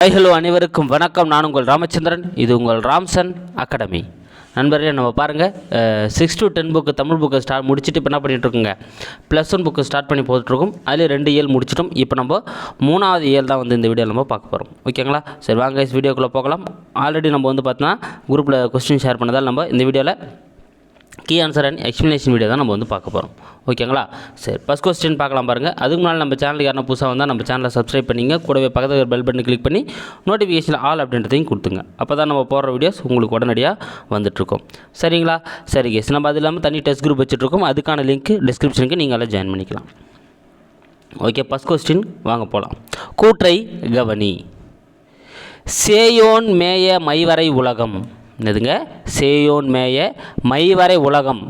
Hi hello அனைவருக்கும் வணக்கம். நான் உங்கள் ராமச்சந்திரன். இது உங்கள் ராம்சன் அகாடமி. நண்பர்களே நம்ம பாருங்கள் six to ten book Tamil புக்கை ஸ்டார்ட் முடிச்சுட்டு இப்போ என்ன பண்ணிகிட்ருக்குங்க ப்ளஸ் ஒன் புக்கு ஸ்டார்ட் பண்ணி போட்டுருக்கோம் அதில் ரெண்டு இயல் முடிச்சிட்டோம். இப்போ நம்ம மூணாவது இயல் தான் வந்து இந்த வீடியோவில் நம்ம பார்க்க போகிறோம் ஓகேங்களா சரி வாங்க வீடியோக்குள்ளே போகலாம். ஆல்ரெடி நம்ம வந்து பார்த்தோன்னா குரூப்பில் கொஸ்டின் ஷேர் பண்ணதால் நம்ம இந்த வீடியோவில் key answer and explanation video தான் நம்ம வந்து பார்க்க போகிறோம் ஓகேங்களா சரி ஃபஸ்ட் கொஸ்டின் பார்க்கலாம் பாருங்கள் அதுக்கு முன்னால் நம்ம சேனலுக்கு யாரும் புதுசாக வந்தால் நம்ம சேனலை சப்ஸ்கிரைப் பண்ணிங்க. கூடவே பக்கத்தில் பெல் பட்டன் கிளிக் பண்ணி நோட்டிஃபிகேஷன் ஆல் அப்படின்றதையும் கொடுத்துங்க. அப்போ தான் நம்ம போடுற வீடியோஸ் உங்களுக்கு உடனடியாக வந்துட்ருக்கோம் சரிங்களா? சரி கேஸ் நம்ம அது இல்லாமல் தனி டெஸ்ட் குரூப் வச்சுட்ருக்கோம் அதுக்கான லிங்க் டிஸ்கிரிப்ஷனுக்கு நீங்கள் எல்லாம் ஜாயின் பண்ணிக்கலாம். ஓகே ஃபஸ்ட் கொஸ்டின் வாங்க போகலாம் கூற்றை கவனி. சேயோன் மேய மைவரை உலகம். என்னதுங்க? சேயோன் மேய மைவரை உலகம்.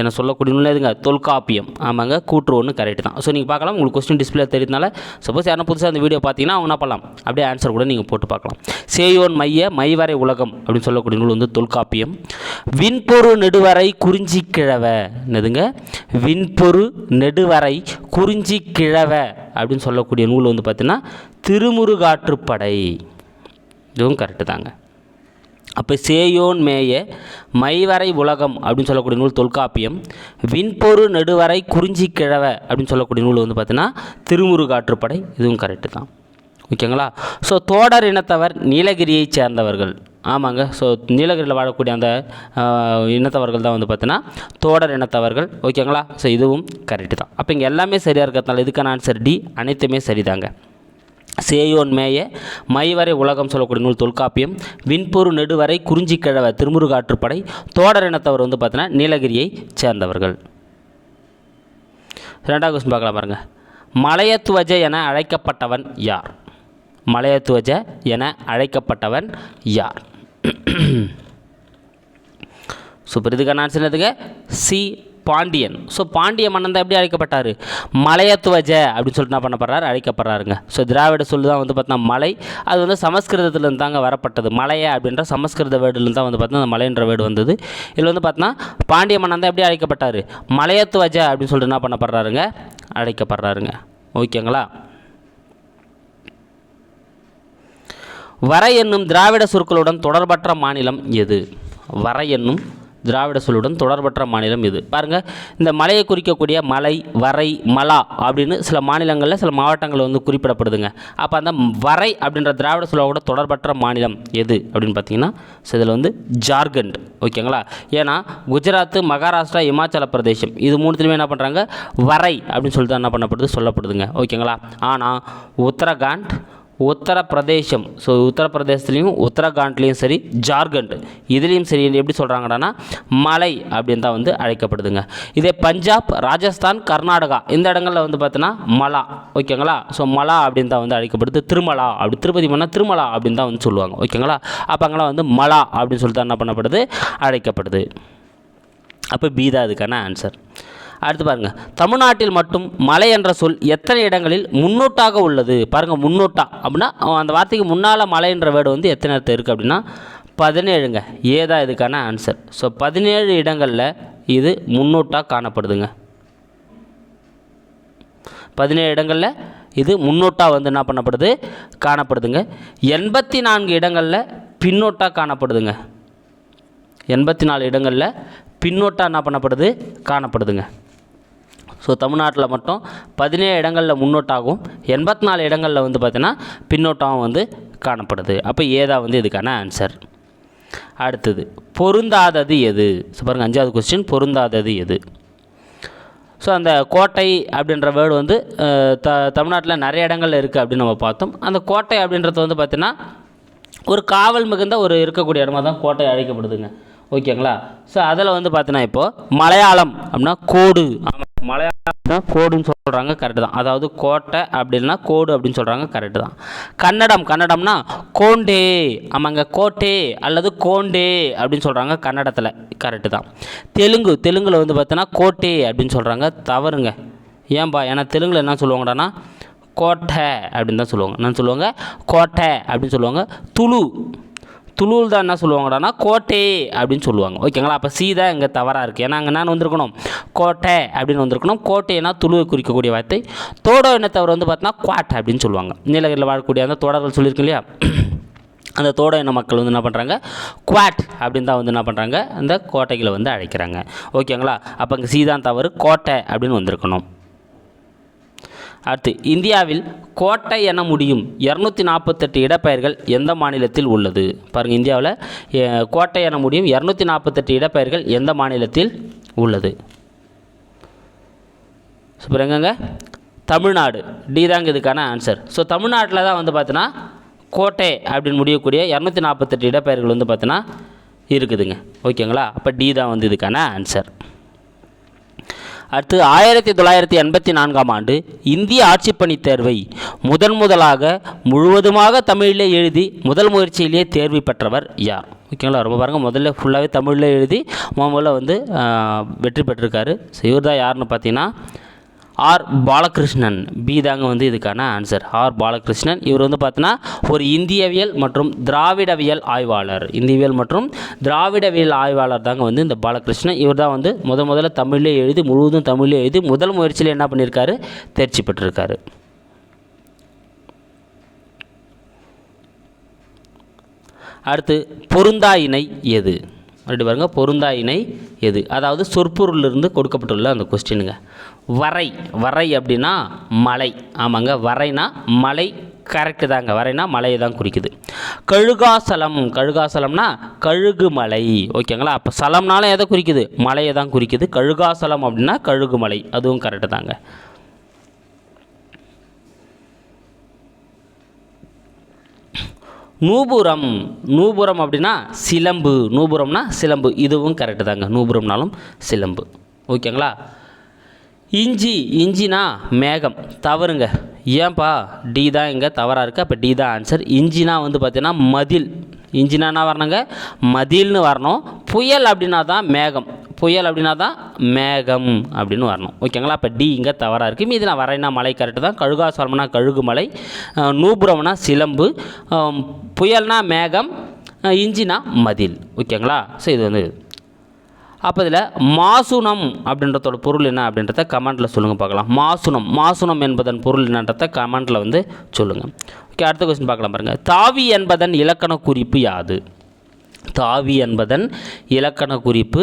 என சொல்லக்கூடிய நூல் எதுங்க தொல்காப்பியம். ஆமாங்க கூற்று ஒன்று கரெக்ட் தான். ஸோ நீங்கள் பார்க்கலாம் உங்களுக்கு கொஸ்டின் டிஸ்பிளே தெரியுதுனால சப்போஸ் யாரும் புதுசாக அந்த வீடியோ பார்த்தீங்கன்னா அவங்க என்ன பண்ணலாம்? அப்படியே ஆன்சர் கூட நீங்கள் போட்டு பார்க்கலாம். சேயோன் மைய மைவரை உலகம் அப்படின்னு சொல்லக்கூடிய நூல் வந்து தொல்காப்பியம். விண்பொரு நெடுவரை குறிஞ்சி கிழவ. என்னதுங்க? விண்பொரு நெடுவரை குறிஞ்சி கிழவ அப்படின்னு சொல்லக்கூடிய நூல் வந்து பார்த்தீங்கன்னா திருமுருகாற்றுப்படை. இதுவும் கரெக்டு தாங்க. அப்போ சேயோன் மேய மைவரை உலகம் அப்படின்னு சொல்லக்கூடிய நூல் தொல்காப்பியம் விண்பொரு நெடுவரை குறிஞ்சி கிழவ அப்படின்னு சொல்லக்கூடிய நூல் வந்து பார்த்தீங்கன்னா திருமுருகாற்றுப்படை இதுவும் கரெக்டு தான். ஓகேங்களா ஸோ தோடர் இனத்தவர் நீலகிரியைச் சேர்ந்தவர்கள். ஆமாங்க. ஸோ நீலகிரியில் வாழக்கூடிய அந்த இனத்தவர்கள் தான் வந்து பார்த்தீங்கன்னா தோடர் இனத்தவர்கள். ஓகேங்களா ஸோ இதுவும் கரெக்டு தான். அப்போ இங்கே எல்லாமே சரியாக இருக்கிறதுனால இதுக்கான ஆன்சர் டி அனைத்துமே சரிதாங்க. சேயோன் மேய மைவரை உலகம் சொல்லக்கூடிய நூல் தொல்காப்பியம். விண்பொரு நெடுவரை குறிஞ்சிக்கிழவ திருமுருகாற்றுப்படை. தோடர் இனத்தவர் வந்து பார்த்தீங்கன்னா நீலகிரியை சேர்ந்தவர்கள். ரெண்டாவது கொஸ்டின் பார்க்கலாம் பாருங்க. மலையத்துவஜ என அழைக்கப்பட்டவன் யார்? மலையத்துவஜ என அழைக்கப்பட்டவன் யார்? சூப்பர். இதுக்கான ஆன்சர் என்னதுங்க? சி. பாண்டியன். ஸோ பாண்டிய மன்னன் தான் எப்படி அழைக்கப்பட்டார்? மலையத்துவஜ அப்படின்னு சொல்லிட்டு என்ன பண்ணப்படுறாரு? அழைக்கப்படுறாருங்க. ஸோ திராவிட சொல்லு தான் வந்து பார்த்தீங்கன்னா மலை. அது வந்து சமஸ்கிருதத்துலேருந்து தாங்க வரப்பட்டது. மலைய அப்படின்ற சமஸ்கிருத வேர்டுலேருந்து தான் வந்து பார்த்தீங்கன்னா அந்த மலைன்ற வேர்டு வந்தது. இதில் வந்து பார்த்தீங்கன்னா பாண்டிய மன்னன் தான் எப்படி அழைக்கப்பட்டார்? மலையத்துவஜ அப்படின்னு சொல்லிட்டு என்ன பண்ணப்படுறாருங்க? அழைக்கப்படுறாருங்க. ஓகேங்களா? வர என்னும் திராவிட சொற்களுடன் தொடர்பற்ற மாநிலம் எது? வர என்னும் திராவிட சொல்லுடன் தொடர்பற்ற மாநிலம் இது. பாருங்கள் இந்த மலையை குறிக்கக்கூடிய மலை வரை மலா அப்படின்னு சில மாநிலங்களில் சில மாவட்டங்கள் வந்து குறிப்பிடப்படுதுங்க. அப்போ அந்த வரை அப்படின்ற திராவிட சொல்லோட தொடர்பற்ற மாநிலம் எது அப்படின்னு பார்த்தீங்கன்னா ஸோ இதில் வந்து ஜார்க்கண்ட் ஓகேங்களா? ஏன்னா குஜராத் மகாராஷ்டிரா இமாச்சல பிரதேசம் இது மூணுத்துலையுமே என்ன பண்ணுறாங்க வரை அப்படின்னு சொல்லிட்டு என்ன பண்ணப்படுது சொல்லப்படுதுங்க ஓகேங்களா? ஆனால் உத்தரகாண்ட் உத்தரப்பிரதேசம். ஸோ உத்தரப்பிரதேசத்துலேயும் உத்தரகாண்ட்லேயும் சரி ஜார்க்கண்ட். இதுலேயும் சரி எப்படி சொல்கிறாங்கன்னா மலை அப்படின்னு தான் வந்து அழைக்கப்படுதுங்க. இதே பஞ்சாப் ராஜஸ்தான் கர்நாடகா இந்த இடங்களில் வந்து பார்த்தீங்கன்னா மலா. ஓகேங்களா? ஸோ மலா அப்படின்னு தான் வந்து அழைக்கப்படுது. திருமலா அப்படி திருப்பதி பண்ணால் திருமலா அப்படின்னு தான் வந்து சொல்லுவாங்க. ஓகேங்களா? அப்போ அங்கெல்லாம் வந்து மலா அப்படின்னு சொல்லிட்டு என்ன பண்ணப்படுது? அழைக்கப்படுது. அப்போ பி தான் அதுக்கான ஆன்சர் அடுத்து பாருங்கள் தமிழ்நாட்டில் மட்டும் மலை என்ற சொல் எத்தனை இடங்களில் முன்னோட்டாக உள்ளது? பாருங்கள் முன்னோட்டா அப்படின்னா அந்த வார்த்தைக்கு முன்னால் மலை என்ற வேர்டு வந்து எத்தனை இடத்துல இருக்குது அப்படின்னா பதினேழுங்க. ஏதா இதுக்கான ஆன்சர் ஸோ பதினேழு இடங்களில் இது முன்னோட்டாக காணப்படுதுங்க. பதினேழு இடங்களில் இது முன்னோட்டாக வந்து என்ன பண்ணப்படுது? காணப்படுதுங்க. எண்பத்தி நான்கு இடங்களில் பின்னோட்டாக காணப்படுதுங்க. எண்பத்தி நாலு இடங்களில் பின்னோட்டாக என்ன பண்ணப்படுது? காணப்படுதுங்க. ஸோ தமிழ்நாட்டில் மட்டும் பதினேழு இடங்களில் முன்னோட்டாகவும் எண்பத்தி நாலு இடங்களில் வந்து பார்த்தீங்கன்னா பின்னோட்டாகவும் வந்து காணப்படுது. அப்போ ஏதா வந்து இதுக்கான ஆன்சர் அடுத்தது பொருந்தாதது எது? ஸோ பாருங்கள் அஞ்சாவது கொஸ்டின் பொருந்தாதது எது? ஸோ அந்த கோட்டை அப்படின்ற வேர்டு வந்து த தமிழ்நாட்டில் நிறைய இடங்கள்ல இருக்குது அப்படின்னு நம்ம பார்த்தோம். அந்த கோட்டை அப்படின்றது வந்து பார்த்திங்கன்னா ஒரு காவல் மிகுந்த ஒரு இருக்கக்கூடிய இடமா தான் கோட்டை அழைக்கப்படுதுங்க. ஓகேங்களா? ஸோ அதில் வந்து பார்த்தீங்கன்னா இப்போது மலையாளம் அப்படின்னா கோடு. ஆமாம் மலையாளம் கோடுன்னு சொல்கிறாங்க கரெக்டு தான். அதாவது கோட்டை அப்படின்னா கோடு அப்படின்னு சொல்கிறாங்க கரெக்டு தான். கன்னடம் கன்னடம்னா கோண்டே. ஆமாங்க கோட்டே அல்லது கோண்டே அப்படின்னு சொல்கிறாங்க கன்னடத்தில். கரெக்டு தான். தெலுங்கு தெலுங்கில் வந்து பார்த்தீங்கன்னா கோட்டே அப்படின்னு சொல்கிறாங்க தவறுங்க. ஏன்பா? ஏன்னா தெலுங்கில் என்ன சொல்லுவாங்கடான்னா கோட்டை அப்படின்னு தான் சொல்லுவாங்க. என்ன சொல்லுவாங்க? கோட்டை அப்படின்னு சொல்லுவாங்க. துளு. துளுவில் தான் என்ன சொல்லுவாங்கடானா கோட்டை அப்படின்னு சொல்லுவாங்க. ஓகேங்களா? அப்போ சி தான் இங்கே தவறாக இருக்குது ஏன்னா அங்கே நான் வந்திருக்கணும். கோட்டை அப்படின்னு வந்திருக்கணும். கோட்டைனா துளுவை குறிக்கக்கூடிய வார்த்தை. தோடோ இனத்தவர் வந்து பார்த்தோன்னா குவாட் அப்படின்னு சொல்லுவாங்க. நீலகிரியில் வாழக்கூடிய அந்த தோடர்கள் சொல்லியிருக்கேன் இல்லையா? அந்த தோட இன மக்கள் வந்து என்ன பண்ணுறாங்க குவாட் அப்படின்னு தான் வந்து என்ன பண்ணுறாங்க அந்த கோட்டைகளை வந்து அழைக்கிறாங்க. ஓகேங்களா? அப்போ இங்கே சீதான் தவறு கோட்டை அப்படின்னு வந்திருக்கணும். அடுத்து இந்தியாவில் கோட்டை என முடியும் இரநூத்தி நாற்பத்தெட்டு இடப்பெயர்கள் எந்த மாநிலத்தில் உள்ளது? பாருங்கள் இந்தியாவில் கோட்டை என முடியும் இரநூத்தி நாற்பத்தெட்டு இடப்பெயர்கள் எந்த மாநிலத்தில் உள்ளது? சூப்பர் எங்கங்க தமிழ்நாடு. டி தாங்க இதுக்கான ஆன்சர் ஸோ தமிழ்நாட்டில் தான் வந்து பார்த்தீங்கன்னா கோட்டை அப்படின்னு முடியக்கூடிய இரநூத்தி நாற்பத்தெட்டு இடப்பெயர்கள் வந்து பார்த்தீங்கன்னா இருக்குதுங்க. ஓகேங்களா அப்போ டி தான் வந்து இதுக்கான ஆன்சர் அடுத்து ஆயிரத்தி தொள்ளாயிரத்தி எண்பத்தி நான்காம் ஆண்டு இந்திய ஆட்சிப்பணி தேர்வை முதன் முதலாக முழுவதுமாக தமிழிலே எழுதி முதல் முயற்சியிலேயே தேர்வு பெற்றவர் யார்? ஓகேங்களா ரொம்ப பாருங்கள் முதல்ல ஃபுல்லாகவே தமிழில் எழுதி முதல்ல வந்து வெற்றி பெற்றிருக்காரு. இவர் தான் யாருன்னு பார்த்தீங்கன்னா ஆர் பாலகிருஷ்ணன். பி தாங்க வந்து இதுக்கான ஆன்சர் ஆர் பாலகிருஷ்ணன். இவர் வந்து பார்த்தீங்கன்னா ஒரு இந்தியவியல் மற்றும் திராவிடவியல் ஆய்வாளர். இந்தியவியல் மற்றும் திராவிடவியல் ஆய்வாளர் தாங்க வந்து இந்த பாலகிருஷ்ணன். இவர் தான் வந்து முத முதல்ல தமிழ்லேயே எழுதி முழுவதும் தமிழ்லேயே எழுதி முதல் முயற்சியில் என்ன பண்ணியிருக்காரு தேர்ச்சி பெற்றிருக்காரு. அடுத்து பொருந்தா இணை எது? அப்படி பாருங்கள் பொருந்தா இணை எது? அதாவது சொற்பொருளிலிருந்து கொடுக்கப்பட்டுள்ள அந்த கொஸ்டினுங்க வரை. வரை அப்படின்னா மலை. ஆமாங்க வரைனா மலை கரெக்டு தாங்க. வரைனா மலையை தான் குறிக்குது. கழுகாசலம். கழுகாசலம்னா கழுகு மலை ஓகேங்களா? அப்போ சலம்னாலும் எதை குறிக்குது? மலையை தான் குறிக்குது. கழுகாசலம் அப்படின்னா கழுகு மலை அதுவும் கரெக்டு தாங்க. நூபுரம். நூபுரம் அப்படின்னா சிலம்பு. நூபுரம்னா சிலம்பு. இதுவும் கரெக்டு தாங்க. நூபுரம்னாலும் சிலம்பு. ஓகேங்களா? இஞ்சி இஞ்சினா மேகம். தவறுங்க. ஏன்பா? டி தான் இங்கே தவறாக இருக்குது அப்போ டி தான் ஆன்சர் இஞ்சினா வந்து பார்த்தீங்கன்னா மதில். இஞ்சினா என்ன வரணுங்க? மதில்னு வரணும். புயல் அப்படின்னா தான் மேகம். புயல் அப்படின்னா தான் மேகம் அப்படின்னு வரணும். ஓகேங்களா? அப்போ டி இங்கே தவறாக இருக்குது மீதி நான் வரேன்னா மலை கரெக்டு தான். கழுகாசலம்னா கழுகு மலை. நூபுரம்னா சிலம்பு. புயல்னா மேகம். இஞ்சினா மதில். ஓகேங்களா? ஸோ இது வந்து அப்போ இதில் மாசுனம் அப்படின்றதோட பொருள் என்ன அப்படின்றத கமெண்ட்டில் சொல்லுங்கள் பார்க்கலாம். மாசுனம் மாசுனம் என்பதன் பொருள் என்னன்றத கமெண்ட்டில் வந்து சொல்லுங்கள் ஓகே அடுத்த கொஸ்டின் பார்க்கலாம் பாருங்கள் தாவி என்பதன் இலக்கண குறிப்பு யாது? தாவி என்பதன் இலக்கண குறிப்பு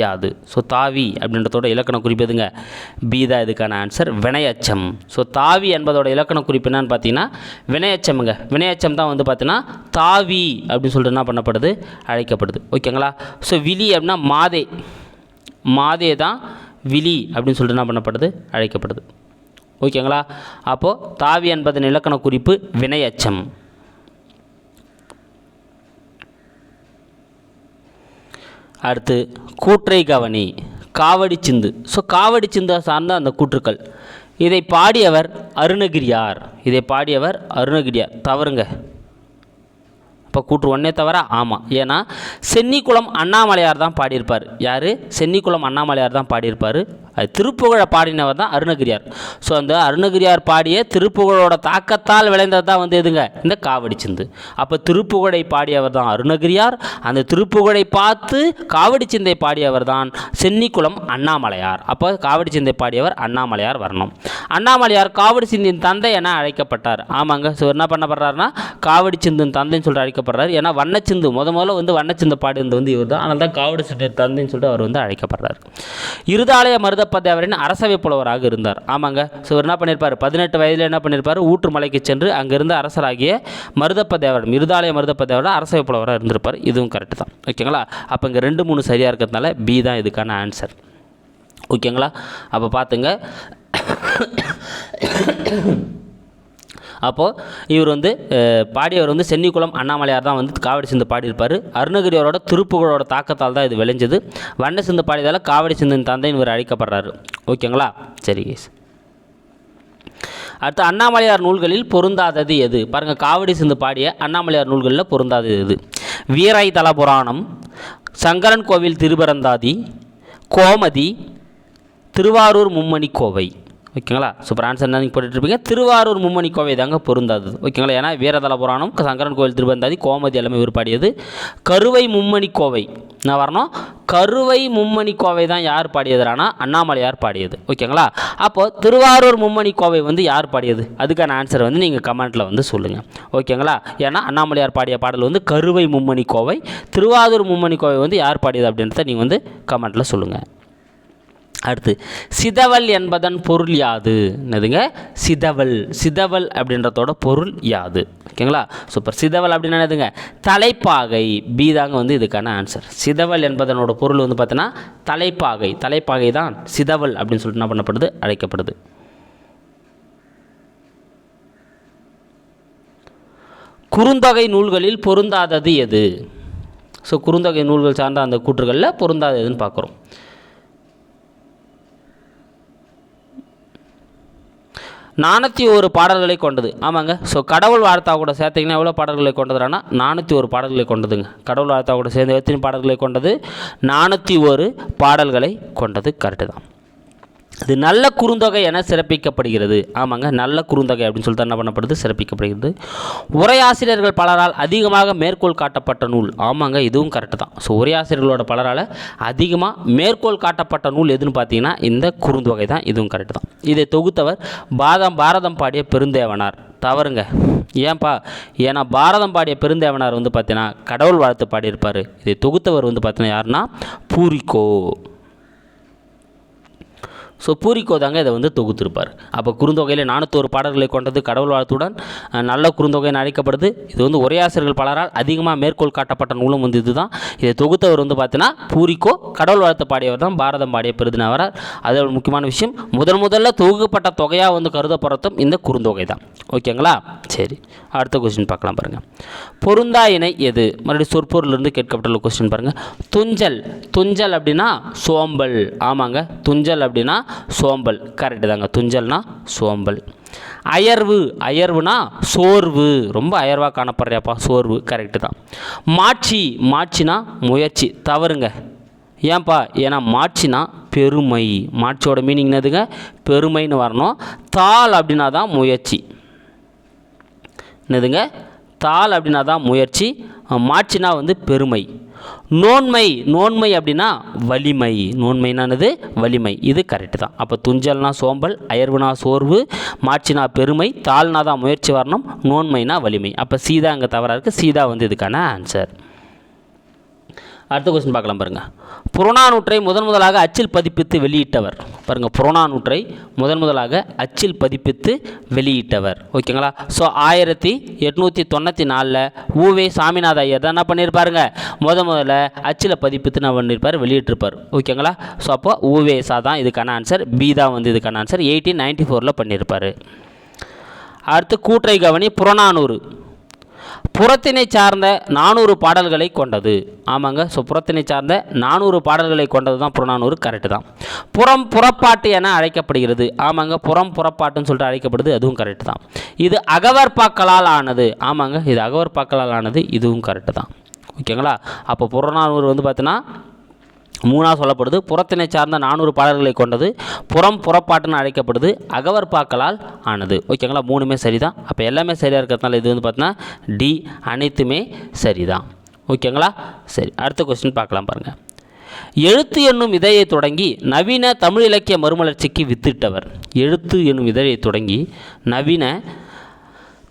யாது. ஸோ தாவி அப்படின்றதோட இலக்கண குறிப்பு எதுங்க? பீதா இதுக்கான ஆன்சர் வினையச்சம். ஸோ தாவி என்பதோட இலக்கண குறிப்பு என்னன்னு பார்த்தீங்கன்னா வினையச்சமுங்க. வினையச்சம் தான் வந்து பார்த்தீங்கன்னா தாவி அப்படின்னு சொல்லிட்டு என்ன பண்ணப்படுது? அழைக்கப்படுது. ஓகேங்களா? ஸோ விழி அப்படின்னா மாதே. மாதே தான் விழி அப்படின்னு சொல்லிட்டு என்ன பண்ணப்படுது? அழைக்கப்படுது. ஓகேங்களா? அப்போது தாவி என்பதன் இலக்கண குறிப்பு வினையச்சம். அடுத்து கூற்றை கவனி காவடி சிந்து. ஸோ காவடி சிந்தை சார்ந்த அந்த கூற்றுக்கள். இதை பாடியவர் அருணகிரியார். இதை பாடியவர் அருணகிரியார். தவறுங்க. இப்போ கூற்று ஒன்றே தவிர ஆமாம் ஏன்னா சென்னிக்குளம் அண்ணாமலையார் தான் பாடியிருப்பார். யார்? சென்னிக்குளம் அண்ணாமலையார் தான் பாடியிருப்பார். அது திருப்புகழை பாடினவர் தான் அருணகிரியார். ஸோ அந்த அருணகிரியார் பாடிய திருப்புகழோட தாக்கத்தால் விளைந்தது தான் வந்து எதுங்க? இந்த காவடி சிந்து. அப்போ திருப்புகழை பாடியவர் தான் அருணகிரியார். அந்த திருப்புகழை பார்த்து காவடி சிந்தை பாடியவர் தான் சென்னிக்குளம் அண்ணாமலையார். அப்போ காவடி சிந்தை பாடியவர் அண்ணாமலையார் வரணும். அண்ணாமலையார் காவடி சிந்தின் தந்தை என அழைக்கப்பட்டார். ஆமாங்க ஸோ என்ன பண்ணப்படுறாருன்னா காவடி சிந்தின் தந்தைன்னு சொல்லிட்டு அழைக்கப்படுறாரு. ஏன்னா வண்ணச்சிந்து முத முதல்ல வந்து வண்ணச்சிந்து பாடினது வந்து இவர் தான். அதனால தான் காவடி சிந்தின் தந்தைன்னு சொல்லிட்டு அவர் வந்து அழைக்கப்படுறார். இருதாலய மருதப்பதேவரின் அரசவை புலவராக இருந்தார். ஆமாங்க. ஸோ இவர் என்ன பண்ணியிருப்பார் பதினெட்டு வயதில் என்ன பண்ணியிருப்பார் ஊற்று மலைக்கு சென்று அங்கிருந்த அரசராகிய மருதப்பதேவர் இருதாலய மருதப்பதேவரோட அரசவை புலவராக இருந்திருப்பார். இதுவும் கரெக்டு தான். ஓகேங்களா? அப்போ இங்கே ரெண்டு மூணு சரியாக இருக்கிறதுனால பி தான் இதுக்கான ஆன்சர் ஓகேங்களா? அப்போ பார்த்துங்க அப்போது இவர் வந்து பாடியவர் வந்து சென்னிக்குளம் அண்ணாமலையார் தான் வந்து காவடி சிந்து பாடியிருப்பார். அருணகிரியோட திருப்புகழோட தாக்கத்தால் தான் இது விளைஞ்சது. வண்ண சிந்து பாடியதால் காவடி சிந்தின் தந்தை இவர் அழைக்கப்படுறாரு. ஓகேங்களா? சரி கேஸ் அடுத்து அண்ணாமலையார் நூல்களில் பொருந்தாதது எது? பாருங்கள் காவடி சிந்து பாடிய அண்ணாமலையார் நூல்களில் பொருந்தாதது எது? வீராய் தல புராணம் சங்கரன் கோவில் திருபரந்தாதி கோமதி திருவாரூர் மும்மணி கோவை. ஓகேங்களா? சூப்பர் ஆன்சர் என்ன நீங்கள் போட்டுட்ருப்பீங்க. திருவாரூர் மும்மணி கோவை தாங்க பொருந்தாது ஓகேங்களா? ஏன்னா வீரதல புராணம் சங்கரன் கோவில் திருவந்தாதி கோமதி எல்லாமே உருப்பாடியது. கருவை மும்மணி கோவை. நான் வரணும்? கருவை மும்மணி கோவை தான் யார் பாடியதுனா அண்ணாமலையார் பாடியது? ஓகேங்களா? அப்போது திருவாரூர் மும்மணி கோவை வந்து யார் பாடியது? அதுக்கான ஆன்சர் வந்து நீங்கள் கமெண்ட்டில் வந்து சொல்லுங்கள் ஓகேங்களா? ஏன்னா அண்ணாமலையார் பாடிய பாடல் வந்து கருவை மும்மணி கோவை திருவாரூர் மும்மணி கோவை வந்து யார் பாடியது அப்படின்றத நீங்கள் வந்து கமெண்ட்டில் சொல்லுங்கள் அடுத்து சிதவல் என்பதன் பொருள் யாது? என்னதுங்க? சிதவல். சிதவல் அப்படின்றதோட பொருள் யாது. ஓகேங்களா? சூப்பர். சிதவல் அப்படின்னா என்னதுங்க? தலைப்பாகை. பி தாங்க வந்து இதுக்கான ஆன்சர் சிதவல் என்பதனோட பொருள் வந்து பார்த்தோன்னா தலைப்பாகை. தலைப்பாகை தான் சிதவல் அப்படின்னு சொல்லிட்டு என்ன பண்ணப்படுது? அழைக்கப்படுது. குறுந்தொகை நூல்களில் பொருந்தாதது எது? ஸோ குறுந்தொகை நூல்கள் சார்ந்த அந்த கூற்றுகளில் பொருந்தாததுன்னு பார்க்குறோம். நானூற்றி ஒரு பாடல்களை கொண்டது. ஆமாங்க. ஸோ கடவுள் வார்த்தா கூட சேர்த்திங்கன்னா எவ்வளோ பாடல்களை கொண்டதுனா நானூற்றி ஒரு பாடல்களை கொண்டதுங்க. கடவுள் வார்த்தா கூட சேர்ந்து எத்தனை பாடல்களை கொண்டது? நானூற்றி ஒரு பாடல்களை கொண்டது கரெக்டு தான். இது நல்ல குறுந்தொகை என சிறப்பிக்கப்படுகிறது. ஆமாங்க நல்ல குறுந்தொகை அப்படின்னு சொல்லிட்டு என்ன பண்ணப்படுது? சிறப்பிக்கப்படுகிறது. உரையாசிரியர்கள் பலரால் அதிகமாக மேற்கோள் காட்டப்பட்ட நூல். ஆமாங்க இதுவும் கரெக்டு தான். ஸோ உரையாசிரியர்களோட பலரால் அதிகமாக மேற்கோள் காட்டப்பட்ட நூல் எதுன்னு பார்த்தீங்கன்னா இந்த குறுந்தொகை தான். இதுவும் கரெக்டு தான். இதை தொகுத்தவர் பாதம் பாரதம் பாடிய பெருந்தேவனார். தவறுங்க. ஏன்பா? ஏன்னா பாரதம் பாடிய பெருந்தேவனார் வந்து பார்த்தீங்கன்னா கடவுள் வாழ்த்து பாடியிருப்பார். இதை தொகுத்தவர் வந்து பார்த்தீங்கன்னா யாருன்னா? பூரிக்கோ. ஸோ பூரிக்கோ தாங்க இதை வந்து தொகுத்திருப்பார். அப்போ குறுந்தொகையில் நானூற்றோரு பாடல்களை கொண்டது கடவுள் வாழ்த்துடன் நல்ல குறுந்தொகைன்னு அழைக்கப்படுது. இது வந்து உரையாசிரியர்கள் பலரால் அதிகமாக மேற்கோள் காட்டப்பட்ட நூலும் வந்து இதுதான். இதை தொகுத்தவர் வந்து பார்த்தீங்கன்னா பூரிக்கோ கடவுள் வாழ்த்து பாடியவர் தான் பாரதம் பாடிய பெருதினவரார் அது ஒரு முக்கியமான விஷயம். முதல் முதல்ல தொகுக்கப்பட்ட தொகையாக வந்து கருதப்படுறதும் இந்த குறுந்தொகை தான். ஓகேங்களா சரி. அடுத்த கொஸ்டின் பார்க்கலாம் பாருங்கள் பொருந்தா இணை எது? மறுபடியும் சொற்பொருளிலிருந்து கேட்கப்பட்டுள்ள கொஸ்டின் பாருங்கள் துஞ்சல். துஞ்சல் அப்படின்னா சோம்பல். ஆமாங்க. துஞ்சல் அப்படின்னா சோம்பல். கரெக்டு தாங்க. துஞ்சல்னா சோம்பல். அயர்வு அயர்வுனா சோர்வு. ரொம்ப அயர்வாக காணப்படுறியாப்பா. சோர்வு. கரெக்டு தான். மாட்சி மாட்சினா முயற்சி. தவறுங்க. ஏன்பா? ஏன்னா மாட்சினா பெருமை. மாட்சியோட மீனிங் என்னதுங்க? பெருமைன்னு வரணும். தாள் அப்படின்னா தான் முயற்சி. என்னதுங்க? தாள் அப்படின்னா தான் முயற்சி. மாட்சினா வந்து பெருமை. நோன்மை நோன்மை அப்படின்னா வலிமை. நோன்மைனானது வலிமை. இது கரெக்டு தான். அப்போ துஞ்சல்னா சோம்பல் அயர்வுனா சோர்வு மாட்சினா பெருமை தாழ்னா தான் முயற்சி வரணும் நோன்மைனா வலிமை. அப்போ சீதா அங்கே தவறாக இருக்குது சீதா வந்து இதுக்கான ஆன்சர் அடுத்த கொஸ்டின் பார்க்கலாம் பாருங்கள் புறநானூற்றை முதன் முதலாக அச்சில் பதிப்பித்து வெளியிட்டவர். பாருங்கள் புறநானூற்றை முதன் முதலாக அச்சில் பதிப்பித்து வெளியிட்டவர். ஓகேங்களா ஸோ ஆயிரத்தி எட்நூற்றி தொண்ணூற்றி நாலில் ஊவே சாமிநாத ஐயர் தான் என்ன பண்ணியிருப்பாருங்க முத முதல்ல அச்சில் பதிப்பித்து நான் பண்ணியிருப்பார் வெளியிட்டிருப்பார். ஓகேங்களா ஸோ அப்போ ஊவேசா தான் இதுக்கான ஆன்சர் பி தான் வந்து இதுக்கான ஆன்சர் எயிட்டீன் நைன்டி ஃபோரில் பண்ணியிருப்பார் அடுத்து கூற்றை கவனி புறநானூறு. புறத்தினை சார்ந்த நானூறு பாடல்களை கொண்டது. ஆமாங்க ஸோ புறத்தினை சார்ந்த நானூறு பாடல்களை கொண்டது தான் புறநானூறு கரெக்டு தான். புறம் புறப்பாட்டு என அழைக்கப்படுகிறது. ஆமாங்க புறம் புறப்பாட்டுன்னு சொல்லிட்டு அழைக்கப்படுது அதுவும் கரெக்டு தான். இது அகவற்பாக்களால் ஆனது. ஆமாங்க இது அகவற்பாக்களால் ஆனது இதுவும் கரெக்டு தான். ஓகேங்களா? அப்போ புறநானூறு வந்து பார்த்தீங்கன்னா மூணாக சொல்லப்படுது. புறத்தினை சார்ந்த நானூறு பாடல்களை கொண்டது. புறம் புறப்பாட்டுன்னு அழைக்கப்படுது. அகவர் பாக்களால் ஆனது. ஓகேங்களா? மூணுமே சரிதான். அப்போ எல்லாமே சரியாக இருக்கிறதுனால இது வந்து பார்த்தீங்கன்னா டி அனைத்துமே சரிதான். ஓகேங்களா? சரி அடுத்த கொஸ்டின் பார்க்கலாம் பாருங்கள் எழுத்து என்னும் இதழை தொடங்கி நவீன தமிழ் இலக்கிய மறுமலர்ச்சிக்கு வித்திட்டவர். எழுத்து என்னும் இதழை தொடங்கி நவீன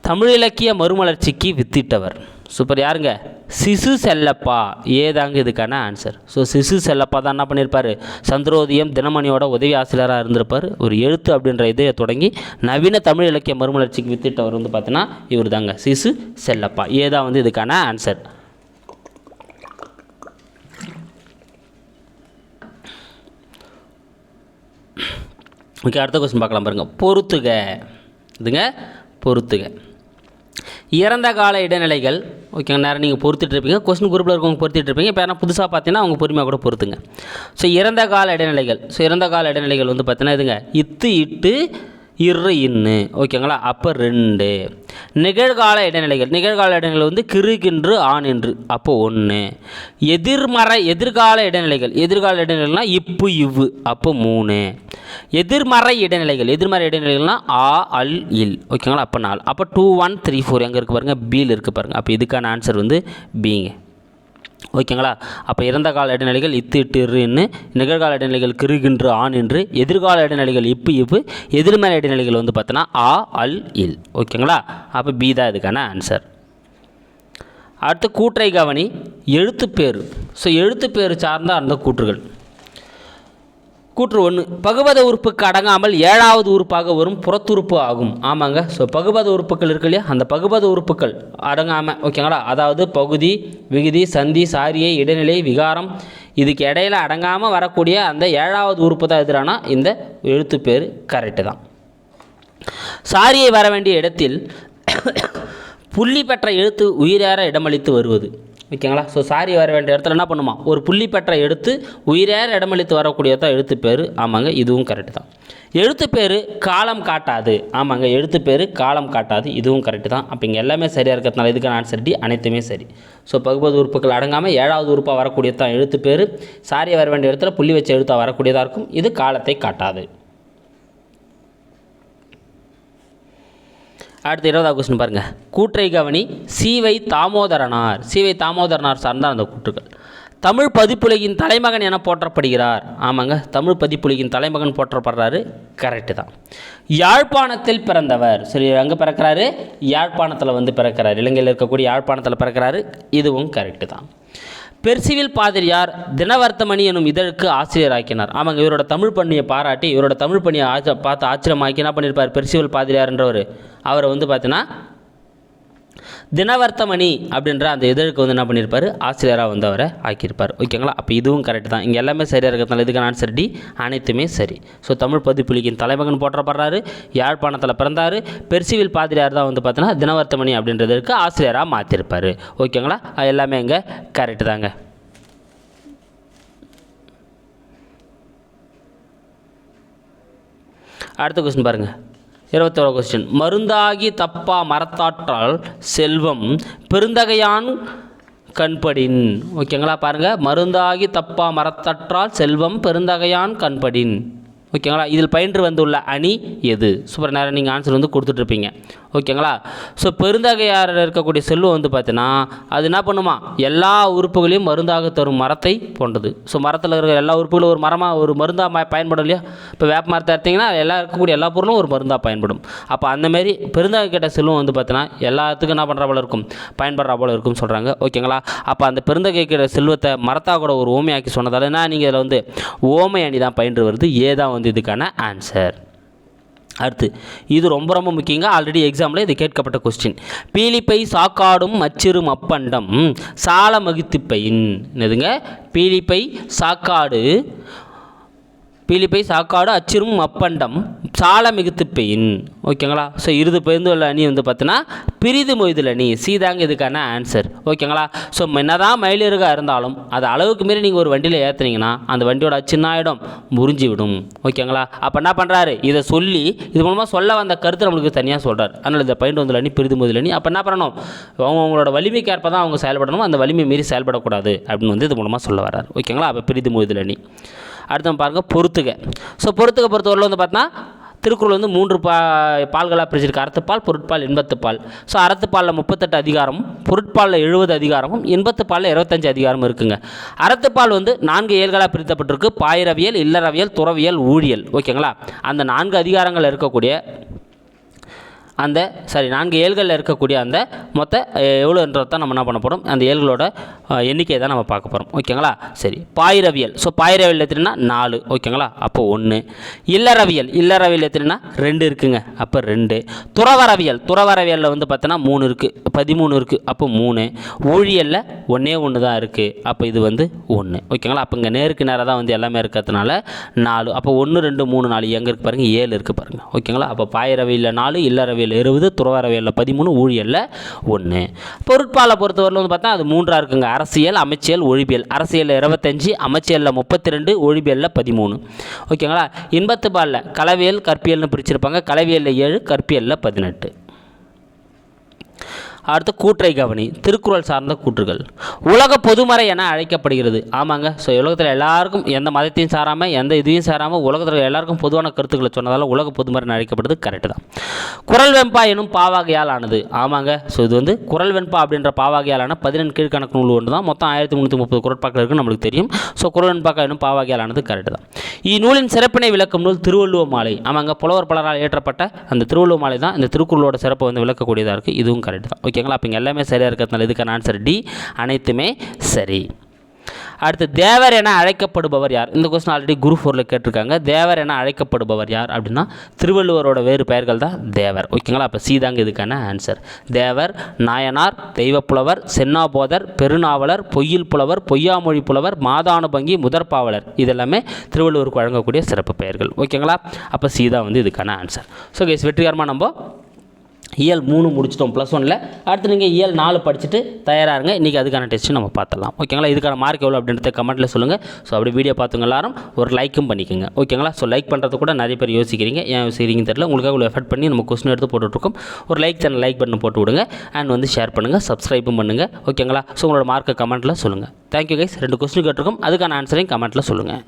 தமிழ் இலக்கிய மறுமலர்ச்சிக்கு வித்திட்டவர். சூப்பர். யாருங்க? சிசு செல்லப்பா. ஏதாங்க இதுக்கான ஆன்சர் ஸோ சிசு செல்லப்பா தான் என்ன பண்ணியிருப்பார் சந்திரோதயம் தினமணியோட உதவி ஆசிரியராக இருந்திருப்பார். ஒரு எழுத்து அப்படின்ற இதை தொடங்கி நவீன தமிழ் இலக்கிய மறுமலர்ச்சிக்கு வித்திட்டவர் வந்து பார்த்தீங்கன்னா இவர் தாங்க. சிசு செல்லப்பா. ஏதா வந்து இதுக்கான ஆன்சர் ஓகே அடுத்த கொஸ்டின் பார்க்கலாம் பாருங்கள் பொறுத்துக. இதுங்க பொறுத்துக. இறந்த கால இடைநிலைகள் ஓகே நேரம் நீங்கள் பொறுத்துட்டு இருப்பீங்க. கொஸ்டின் குரூப்பில் இருக்கவங்க பொறுத்துட்டு இருப்பீங்க. இப்போ யாரா புதுசாக பார்த்தீங்கன்னா அவங்க பொறுமையாக கூட பொறுத்துங்க. ஸோ இறந்த கால இடைநிலைகள். ஸோ இறந்த கால இடைநிலைகள் வந்து பார்த்தீங்கன்னா இதுங்க. இத்து இட்டு இரு இன்னு. ஓகேங்களா? அப்போ ரெண்டு. நிகழ்கால இடைநிலைகள். நிகழ்கால இடைநிலை வந்து கிருகின்று ஆண் என்று. அப்போ ஒன்று எதிர்மறை எதிர்கால இடைநிலைகள். எதிர்கால இடைநிலைகள்னால் இப்பு இவ்வு. அப்போ மூணு. எதிர்மறை இடைநிலைகள். எதிர்மறை இடைநிலைகள்னால் ஆ அல் இல். ஓகேங்களா? அப்போ நாலு. அப்போ டூ ஒன் த்ரீ ஃபோர் எங்கே இருக்குது பாருங்கள் பியில் இருக்குது பாருங்கள் அப்போ இதுக்கான ஆன்சர் வந்து பிங்க ஓகேங்களா? அப்போ இறந்த கால இடைநிலைகள் இத்து இட்டு இருன்னு நிகழ்கால இடைநிலைகள் கிருகின்று ஆண் என்று எதிர்கால இடைநிலைகள் இப்பு இப்பு எதிர்மறை இடைநிலைகள் வந்து பார்த்தோன்னா ஆ அல் இல். ஓகேங்களா? அப்போ பி தான் இதுக்கான ஆன்சர் அடுத்து கூற்றை கவனி எழுத்துப்பேர் ஸோ எழுத்துப்பேர் சார்ந்த அந்த கூற்றுகள். கூற்று ஒன்று பகுபத உறுப்புக்கு அடங்காமல் ஏழாவது உறுப்பாக வரும் புறத்துறுப்பு ஆகும். ஆமாங்க. ஸோ பகுபத உறுப்புகள் இருக்கு இல்லையா? அந்த பகுபத உறுப்புகள் அடங்காமல் ஓகேங்களா? அதாவது பகுதி விகுதி சந்தி சாரியை இடைநிலை விகாரம் இதுக்கு இடையில அடங்காமல் வரக்கூடிய அந்த ஏழாவது உறுப்பு தான் எதிரானா இந்த எழுத்து பேர் கரெக்டு தான். சாரியை வர வேண்டிய இடத்தில் புள்ளி பெற்ற எழுத்து உயிரேற இடமளித்து வருவது. ஓகேங்களா? ஸோ சாரி வர வேண்டிய இடத்துல என்ன பண்ணுமா? ஒரு புள்ளி பெற்ற எடுத்து உயிரேற இடமளித்து வரக்கூடியதான் எழுத்து பேர் ஆமாங்க இதுவும் கரெக்டு தான். எழுத்து பேர் காலம் காட்டாது. ஆமாங்க எழுத்து பேர் காலம் காட்டாது. இதுவும் கரெக்டு தான். அப்போ இங்கே எல்லாமே சரியாக இருக்கிறதுனால இதுக்கான ஆன்சர் டி அனைத்துமே சரி. ஸோ பகுப்பது உறுப்புகள் அடங்காமல் ஏழாவது உறுப்பாக வரக்கூடியதான் எழுத்து பேர் சாரி வர வேண்டிய இடத்துல புள்ளி வச்ச எழுத்தாக வரக்கூடியதாக இருக்கும். இது காலத்தை காட்டாது. அடுத்து இருபதாவது கொஸ்டின் பாருங்கள் கூற்றை கவனி சீவை தாமோதரனார். சீவை தாமோதரனார் சார்ந்தான் அந்த கூற்றுகள். தமிழ் பதிப்புலகின் தலைமகன் என போற்றப்படுகிறார். ஆமாங்க தமிழ் பதிப்புலகின் தலைமகன் போற்றப்படுறாரு. கரெக்டு தான். யாழ்ப்பாணத்தில் பிறந்தவர். சரி அங்கே பிறக்கிறாரு? யாழ்ப்பாணத்தில் வந்து பிறக்கிறார். இலங்கையில் இருக்கக்கூடிய யாழ்ப்பாணத்தில் பிறக்கிறாரு. இதுவும் கரெக்டு தான். பெர்சிவில் பாதிரியார் தினவர்த்தமணி எனும் இதழுக்கு ஆசிரியராக்கினார். ஆமாங்க இவரோட தமிழ் பணியை பாராட்டி இவரோட தமிழ் பணியை ஆச்ச பார்த்து ஆச்சரியமாக்கி என்ன பண்ணியிருப்பார் பெர்சிவில் பாதிரியார்ன்றவர் அவரை வந்து பார்த்தீங்கன்னா தினவர்த்தமணி அப்படின்ற அந்த இதழுக்கு வந்து என்ன பண்ணியிருப்பார் ஆசிரியராக வந்து அவரை ஆக்கியிருப்பார். ஓகேங்களா அப்போ இதுவும் கரெக்ட் தான். இங்கே எல்லாமே சரியாக இருக்கிறதுனால இதுக்கான ஆன்சர் டி அனைத்துமே சரி. ஸோ தமிழ் பதிப்புலிக்கின் தலைமகன் போற்றப்படுறாரு. யாழ்ப்பாணத்தில் பிறந்தார். பெர்சிவில் பாதிரியார் தான் வந்து பார்த்தீங்கன்னா தினவர்த்தமணி அப்படின்றதுக்கு ஆசிரியராக மாற்றிருப்பார் ஓகேங்களா அது எல்லாமே இங்கே கரெக்டு தாங்க. அடுத்த கொஸ்டின் பாருங்கள் இருபத்தோரு கொஸ்டின் மருந்தாகி தப்பா மரத்தாற்றால் செல்வம் பெருந்தகையான் கண்படின். ஓகேங்களா? பாருங்கள் மருந்தாகி தப்பா மரத்தற்றால் செல்வம் பெருந்தகையான் கண்படின். ஓகேங்களா? இதில் பயின்று வந்துள்ள அணி எது? சூப்பர் நேரம் நீங்கள் ஆன்சர் வந்து கொடுத்துட்ருப்பீங்க ஓகேங்களா? ஸோ பெருந்தகையாரில் இருக்கக்கூடிய செல்வம் வந்து பார்த்தீங்கன்னா அது என்ன பண்ணுமா? எல்லா உறுப்புகளையும் மருந்தாக தரும் மரத்தை போன்றது. ஸோ மரத்தில் இருக்கிற எல்லா உறுப்புகளும் ஒரு மரமாக ஒரு மருந்தாக பயன்படும் இல்லையா? இப்போ வேப்ப மரத்தை எடுத்திங்கன்னா எல்லாம் இருக்கக்கூடிய எல்லா பொருளும் ஒரு மருந்தாக பயன்படும். அப்போ அந்தமாரி பெருந்தகை கிட்ட செல்வம் வந்து பார்த்தீங்கன்னா எல்லாத்துக்கும் என்ன பண்ணுற போல இருக்கும்? பயன்படுற போல இருக்கும்னு சொல்கிறாங்க ஓகேங்களா? அப்போ அந்த பெருந்தகை கிட்ட செல்வத்தை மரத்தாக கூட ஒரு ஓமையாக்கி சொன்னதால் என்ன? நீங்கள் இதில் வந்து ஓமை அணி தான் பயின்று வருது. ஏ தான் வந்து இதுக்கான ஆன்சர் அடுத்து இது ரொம்ப ரொம்ப முக்கியங்க. ஆல்ரெடி எக்ஸாமில் இது கேட்கப்பட்ட கொஸ்டின் பீலிப்பை சாக்காடும் மச்சிறும் அப்பண்டம் சால மகித்துப்பையின் என்னதுங்க? பீலிப்பை சாக்காடு பீலிப்பை சாக்காடு அச்சிரும் அப்பண்டம். சால மிகுத்து பெயின் ஓகேங்களா? ஸோ இருது பெயர்ந்துள்ள அணி வந்து பார்த்தீங்கன்னா பிரிது மொய்தல் அணி. சீதாங்க இதுக்கான ஆன்சர் ஓகேங்களா? ஸோ என்னதான் மயிலிறகாக இருந்தாலும் அது அளவுக்கு மீறி நீங்கள் ஒரு வண்டியில் ஏற்றுனீங்கன்னா அந்த வண்டியோட சின்ன ஆயிடும் முறிஞ்சு விடும் ஓகேங்களா? அப்போ என்ன பண்ணுறாரு இதை சொல்லி இது மூலமாக சொல்ல வந்த கருத்து நம்மளுக்கு தனியாக சொல்கிறார் அதனால் இந்த பயின்று வந்துள்ள அணி பிரிது மொய்தல் அணி. அப்போ என்ன பண்ணணும்? அவங்க அவங்களோட வலிமைக்கு ஏற்ப தான் அவங்க செயல்படணும். அந்த வலிமை மீறி செயல்படக்கூடாது அப்படின்னு வந்து இது மூலமாக சொல்ல வர்றார். ஓகேங்களா? அப்போ பிரிது மொய்தல் அணி. அடுத்து பாருங்கள் பொறுத்துக. ஸோ பொறுத்துக்க பொறுத்தவரையில் வந்து பார்த்தீங்கன்னா திருக்குறள் வந்து மூன்று பா பால்களாக பிரிச்சிருக்கு. அறத்துப்பால் பொருட்பால் இன்பத்துப்பால். ஸோ அறத்துப்பாலில் முப்பத்தெட்டு அதிகாரமும் பொருட்பாலில் எழுபது அதிகாரமும் இன்பத்துப்பாலில் இருபத்தஞ்சு அதிகாரமும் இருக்குங்க. அறத்துப்பால் வந்து நான்கு ஏழ்களாக பிரித்தப்பட்டிருக்கு. பாயிரவியல் இல்லறவியல் துறவியல் ஊழியல். ஓகேங்களா? அந்த நான்கு அதிகாரங்கள் இருக்கக்கூடிய அந்த சாரி நான்கு ஏழ்களில் இருக்கக்கூடிய அந்த மொத்த எவ்வளோன்றதை தான் நம்ம என்ன பண்ண போகிறோம் அந்த ஏழ்களோட எண்ணிக்கையை தான் நம்ம பார்க்க போகிறோம் ஓகேங்களா? சரி. பாயிரவியல். ஸோ பாயிரவியல் எத்தினா நாலு. ஓகேங்களா? அப்போ ஒன்று இல்லறவியல். இல்லறவியல் எத்தினா ரெண்டு இருக்குங்க. அப்போ ரெண்டு. துறவரவியல். துறவரவியலில் வந்து பார்த்தோன்னா மூணு இருக்குது பதிமூணு இருக்குது அப்போ மூணு. ஊழியலில் ஒன்றே ஒன்று தான் இருக்குது அப்போ இது வந்து ஒன்று ஓகேங்களா? அப்போ இங்கே நேருக்கு நேராக தான் வந்து எல்லாமே இருக்கிறதுனால நாலு. அப்போ ஒன்று ரெண்டு மூணு நாலு. எங்கே இருக்குது பாருங்கள் ஏழு இருக்குது பாருங்கள் ஓகேங்களா? அப்போ பாயிரவியில் நாலு இல்லறவியல் பொருளியல் இருபது துறவரவியலில் பதிமூணு ஊழியலில் ஒன்று பொருட்பாலை பொறுத்தவரையில் வந்து பார்த்தா அது மூன்றாக இருக்குங்க. அரசியல் அமைச்சியல் ஒழிபியல் அரசியலில் இருபத்தஞ்சி அமைச்சியலில் முப்பத்தி ரெண்டு ஒழிபியலில் பதிமூணு. ஓகேங்களா? இன்பத்து பாலில் கலவியல் கற்பியல்னு பிரிச்சிருப்பாங்க. கலவியலில் ஏழு கற்பியலில் பதினெட்டு. அடுத்து கூற்றை கவனி திருக்குறள் சார்ந்த கூற்றுகள். உலக பொதுமறை என அழைக்கப்படுகிறது. ஆமாங்க. ஸோ உலகத்தில் எல்லாருக்கும் எந்த மதத்தையும் சாராமல் எந்த இதையும் சாராமல் உலகத்தில் எல்லாருக்கும் பொதுவான கருத்துக்களை சொன்னதால் உலக பொதுமறைன்னு அழைக்கப்படுது கரெக்டு தான். குரல் வெண்பா எனும் பாவாகையால் ஆனது. ஆமாங்க. ஸோ இது வந்து குரல் வெண்பா அப்படின்ற பாவாகையாலான பதினெண்டு கீழ்கணக்கு நூல் ஒன்று தான். மொத்தம் ஆயிரத்தி முந்நூற்றி முப்பது குரட்பாக்கள் இருக்குன்னு நம்மளுக்கு தெரியும். ஸோ குரல் வெண்பாக்கா எனும் பாவாகையாலானது கரெக்டு தான். இந்நூலின் சிறப்பினை விளக்கும் நூல் திருவள்ளுவ மாலை. ஆமாங்க. புலவர் பலரால் ஏற்றப்பட்ட அந்த திருவள்ளுவ மாலை தான் இந்த திருக்குறளோட சிறப்பை வந்து விளக்கக்கூடியதாக இருக்குது இதுவும் கரெக்டு தான். ஓகே ஓகேங்களா? அப்போ இங்கே எல்லாமே சரியாக இருக்கிறதுனால இதுக்கான ஆன்சர் டி அனைத்துமே சரி. அடுத்து தேவர் என அழைக்கப்படுபவர் யார்? இந்த கொஸ்டின் ஆல்ரெடி குரு ஃபோரில் கேட்டிருக்காங்க. தேவர் என அழைக்கப்படுபவர் யார் அப்படின்னா திருவள்ளுவரோட வேறு பெயர்கள் தான் தேவர். ஓகேங்களா? அப்போ சீதாங்க இதுக்கான ஆன்சர் தேவர் நாயனார் தெய்வப்புலவர் சென்னாபோதர் பெருநாவலர் பொய்யில் புலவர் பொய்யாமொழி புலவர் மாதானுபங்கி முதற்பாவலர். இதெல்லாமே திருவள்ளுவருக்கு வழங்கக்கூடிய சிறப்பு பெயர்கள். ஓகேங்களா? அப்போ சீதா வந்து இதுக்கான ஆன்சர் ஸோ கேஸ் வெற்றிகரமாக நம்ம இயல் மூணு முடிச்சிட்டோம் ப்ளஸ் ஒனில் அடுத்து நீங்கள் இயல் நாலு படிச்சுட்டு தயாராருங்க இன்றைக்கி அதுக்கான டெஸ்ட்டு நம்ம பார்த்துடலாம். ஓகேங்களா இதுக்கான மார்க் எவ்வளோ அப்படின்றத கமெண்ட்டில் சொல்லுங்கள் ஸோ அப்படி வீடியோ பார்த்துங்க எல்லாரும் ஒரு லைக்கும் பண்ணிக்கோங்க. ஓகேங்களா ஸோ லைக் பண்ணுறது கூட நிறைய பேர் யோசிக்கிறீங்க. ஏன் யோசிக்கிறீங்கன்னு தெரியல. உங்களுக்காக இவ்வளோ எஃபர்ட் பண்ணி நம்ம கொஸ்டின் எடுத்து போட்டுட்ருக்கோம். ஒரு லைக் சேனல் லைக் பட்டன் போட்டு விடுங்க. அண்ட் வந்து ஷேர் பண்ணுங்கள் சப்ஸ்கிரைபும் பண்ணுங்கள் ஓகேங்களா ஸோ உங்களோட மார்க்கை கமெண்ட்டில் சொல்லுங்கள் தேங்க்யூ கைஸ் ரெண்டு கொஸ்டின் கேட்டிருக்கோம். அதுக்கான ஆன்சரையும் கமெண்ட்டில் சொல்லுங்கள்